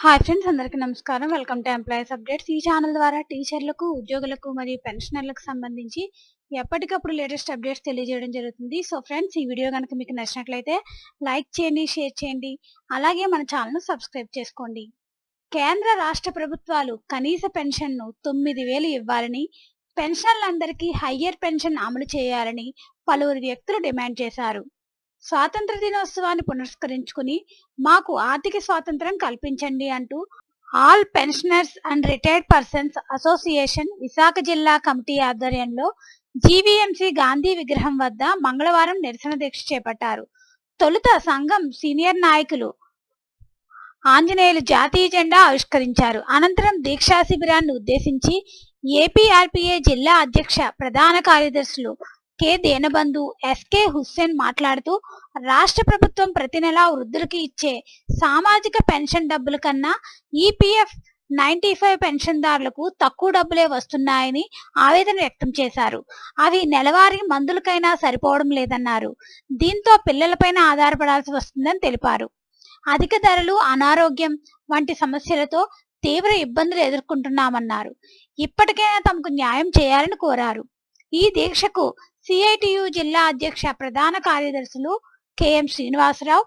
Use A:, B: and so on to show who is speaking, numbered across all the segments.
A: Hi friends అందరికీ నమస్కారం. Welcome to employees updates. ఈ ఛానల్ ద్వారా టీచర్లకు ఉద్యోగులకు మరియు పెన్షనర్లకు సంబంధించి ఎప్పటికప్పుడు లేటెస్ట్ అప్డేట్స్ తెలియజేయడం జరుగుతుంది. సో ఫ్రెండ్స్ ఈ వీడియో కనుక మీకు నచ్చినట్లయితే లైక్ చేయండి షేర్ చేయండి. అలాగే మన ఛానల్ను సబ్స్క్రైబ్ చేసుకోండి. కేంద్ర రాష్ట్ర ప్రభుత్వాలు కనీస పెన్షన్ను తొమ్మిది వేలు ఇవ్వాలని పెన్షనర్లందరికీ హయ్యర్ పెన్షన్ అమలు చేయాలని పలువురు వ్యక్తులు డిమాండ్ చేశారు. స్వాతంత్ర దినోత్సవాన్ని పునస్కరించుకుని మాకు ఆర్థిక స్వాతంత్రం కల్పించండి అంటూ all pensioners and retired persons association Visakha జిల్లా కమిటీ ఆధ్వర్యంలో జీవీఎంసీ గాంధీ విగ్రహం వద్ద మంగళవారం నిరసన దీక్ష చేపట్టారు. తొలుత సంఘం సీనియర్ నాయకులు ఆంజనేయులు జాతీయ జెండా ఆవిష్కరించారు. అనంతరం దీక్షా శిబిరాన్ని ఉద్దేశించి ఏపీఆర్పీఏ జిల్లా అధ్యక్ష ప్రధాన కార్యదర్శులు కె. దేనబంధు ఎస్కే హుస్సేన్ మాట్లాడుతూ రాష్ట్ర ప్రభుత్వం ప్రతి నెలా వృద్ధులకి ఇచ్చే సామాజిక పెన్షన్ డబ్బుల కన్నా ఈపీఎఫ్ నైన్టీ ఫైవ్ పెన్షన్దారులకు తక్కువ డబ్బులే వస్తున్నాయని ఆవేదన వ్యక్తం చేశారు. అవి నెలవారీ మందులకైనా సరిపోవడం లేదన్నారు. దీంతో పిల్లలపైన ఆధారపడాల్సి వస్తుందని తెలిపారు. అధిక ధరలు అనారోగ్యం వంటి సమస్యలతో తీవ్ర ఇబ్బందులు ఎదుర్కొంటున్నామన్నారు. ఇప్పటికైనా తమకు న్యాయం చేయాలని కోరారు. ఈ దీక్షకు సిఐటియు జిల్లా అధ్యక్ష ప్రధాన కార్యదర్శులు KM Srinivasarao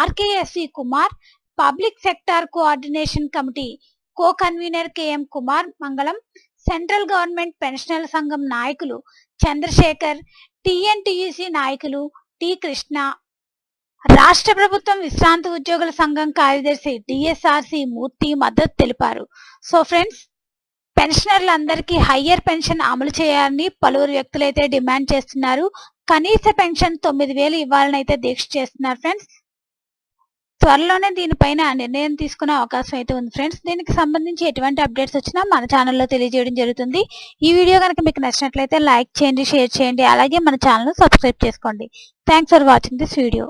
A: RKSC Kumar public sector coordination committee co convener KM Kumar Mangalam central government పెన్షనర్ల సంఘం నాయకులు చంద్రశేఖర్ టిఎన్టీయూసి నాయకులు టి కృష్ణ. రాష్ట్ర ప్రభుత్వం విశ్రాంతి ఉద్యోగుల సంఘం కార్యదర్శి డిఎస్ఆర్సి మూర్తి మద్దతు తెలిపారు. సో ఫ్రెండ్స్ పెన్షనర్లందరికీ హయ్యర్ పెన్షన్ అమలు చేయాలని పలువురు వ్యక్తులైతే డిమాండ్ చేస్తున్నారు. కనీస పెన్షన్ తొమ్మిది వేలు ఇవ్వాలని అయితే దీక్ష చేస్తున్నారు ఫ్రెండ్స్. త్వరలోనే దీనిపైన నిర్ణయం తీసుకునే అవకాశం అయితే ఉంది ఫ్రెండ్స్. దీనికి సంబంధించి ఎటువంటి అప్డేట్స్ వచ్చినా మన ఛానల్లో తెలియజేయడం జరుగుతుంది. ఈ వీడియో కనుక మీకు నచ్చినట్లయితే లైక్ చేయండి షేర్ చేయండి అలాగే మన ఛానల్ను సబ్స్క్రైబ్ చేసుకోండి. Thanks for watching this video.